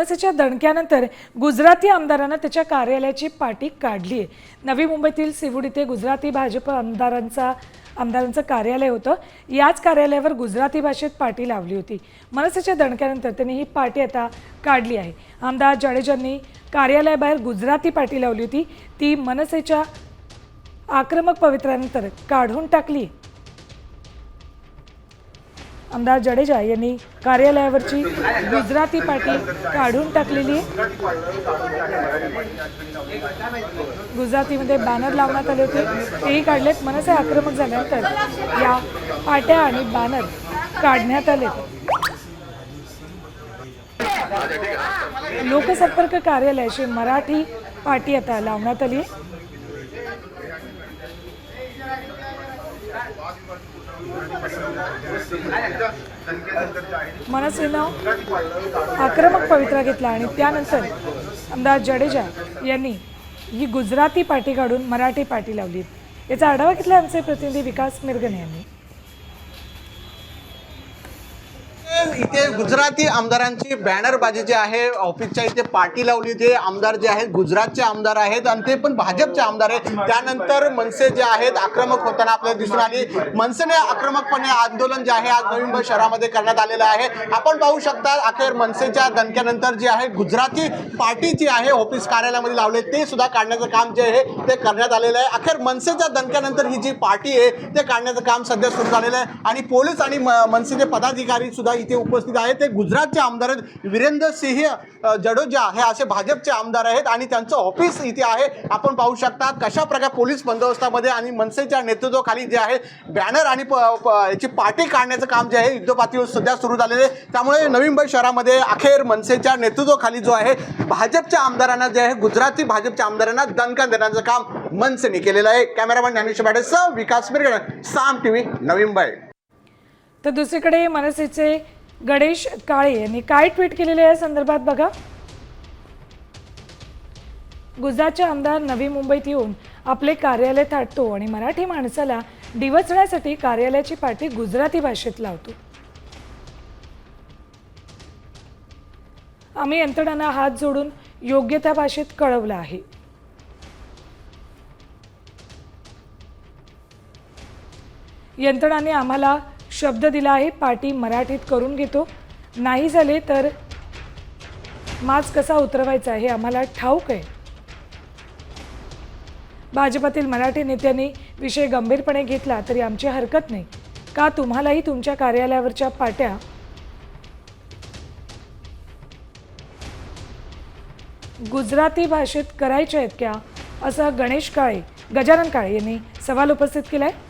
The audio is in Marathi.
मनसेच्या दणक्यानंतर गुजराती आमदारानं त्याच्या कार्यालयाची पाटी काढली आहे. नवी मुंबईतील सिवूड इथे गुजराती भाजप आमदारांचा आमदारांचं कार्यालय होतं. याच कार्यालयावर गुजराती भाषेत पाटी लावली होती. मनसेच्या दणक्यानंतर त्यांनी ही पाटी आता काढली आहे. आमदार जडेजांनी कार्यालयाबाहेर गुजराती पाटी लावली होती. ती मनसेच्या आक्रमक पवित्र्यानंतर काढून टाकली आमदार जडेजा यांनी कार्यालयावरची गुजराती पाटी काढून टाकलेली. आहे गुजरातीमध्ये बॅनर लावण्यात आले होते. तेही काढलेत. मनसे आक्रमक झाल्यानंतर या पाट्या आणि बॅनर काढण्यात आले. लोकसंपर्क कार्यालयाची मराठी पाटी आता लावण्यात आली. आहे मनसेनं आक्रमक पवित्रा घेतला आणि त्यानंतर आमदार जडेजा यांनी ही गुजराती पाटी काढून मराठी पाटी लावली. याचा आढावा घेतला आमचे प्रतिनिधी विकास मिरगणे यांनी. इथे गुजराती आमदारांची बॅनरबाजी जी आहे ऑफिसच्या इथे पार्टी लावली ते आमदार जे आहेत गुजरातचे आमदार आहेत आणि ते पण भाजपचे आमदार आहेत. त्यानंतर मनसे जे आहेत आक्रमक होताना आपल्याला दिसून आली. मनसेने आक्रमकपणे आंदोलन जे आहे आज नवी मुंबई शहरामध्ये करण्यात आलेलं आहे. आपण पाहू शकता अखेर मनसेच्या दणक्यानंतर जी आहे गुजराती पार्टी जी आहे ऑफिस कार्यालयामध्ये लावले ते सुद्धा काढण्याचं काम जे आहे ते करण्यात आलेलं आहे. अखेर मनसेच्या दणक्यानंतर ही जी पार्टी आहे ते काढण्याचं काम सध्या सुरू झालेलं आहे. आणि पोलीस आणि म- मनसेचे पदाधिकारी सुद्धा इथे उपस्थित आहेत. ते गुजरातचे आमदार आहेत. वीरेंद्र सिंह जडोजा हे असे भाजपचे आमदार आहेत आणि त्यांचं ऑफिस इथे आहे. आपण पाहू शकता कशा प्रकारे पोलीस बंदोबस्तामध्ये आणि मनसेच्या नेतृत्वाखाली जे आहे बॅनर आणि प- याची पार्टी काढण्याचं काम जे आहे युद्धपातळीवर सध्या सुरू झालेले आहे. त्यामुळे नवी मुंबई शहरामध्ये अखेर मनसेच्या नेतृत्वाखाली जो आहे भाजपच्या आमदारांना जे आहे गुजराती भाजपच्या आमदारांना दणका देण्याचं काम मनसेने केलेलं आहे. कॅमेरामॅन ज्ञानेश्वर भाडेसह विकास मिरगण साम टीव्ही नवी मुंबई तर दुसरीकडे मनसेचे गणेश काळे यांनी काय ट्विट केलेले या संदर्भात बघा. गुजरातचे आमदार नवी मुंबईत येऊन आपले कार्यालय थाटतो आणि मराठी माणसाला डिवचण्यासाठी कार्यालयाची पाठी गुजराती भाषेत लावतो. आम्ही यंत्रणांना हात जोडून योग्य त्या भाषेत कळवलं आहे. यंत्रणाने आम्हाला शब्द दिला आहे पाटी मराठीत करून घेतो. नाही झाले तर मास्क कसा उतरवायचा हे आम्हाला ठाऊक आहे. भाजपातील मराठी नेत्यांनी विषय गंभीरपणे घेतला तरी आमची हरकत नाही. का तुम्हालाही तुमच्या कार्यालयावरच्या पाट्या गुजराती भाषेत करायच्या आहेत क्या? असं गणेश काळे गजानन काळे यांनी सवाल उपस्थित केला आहे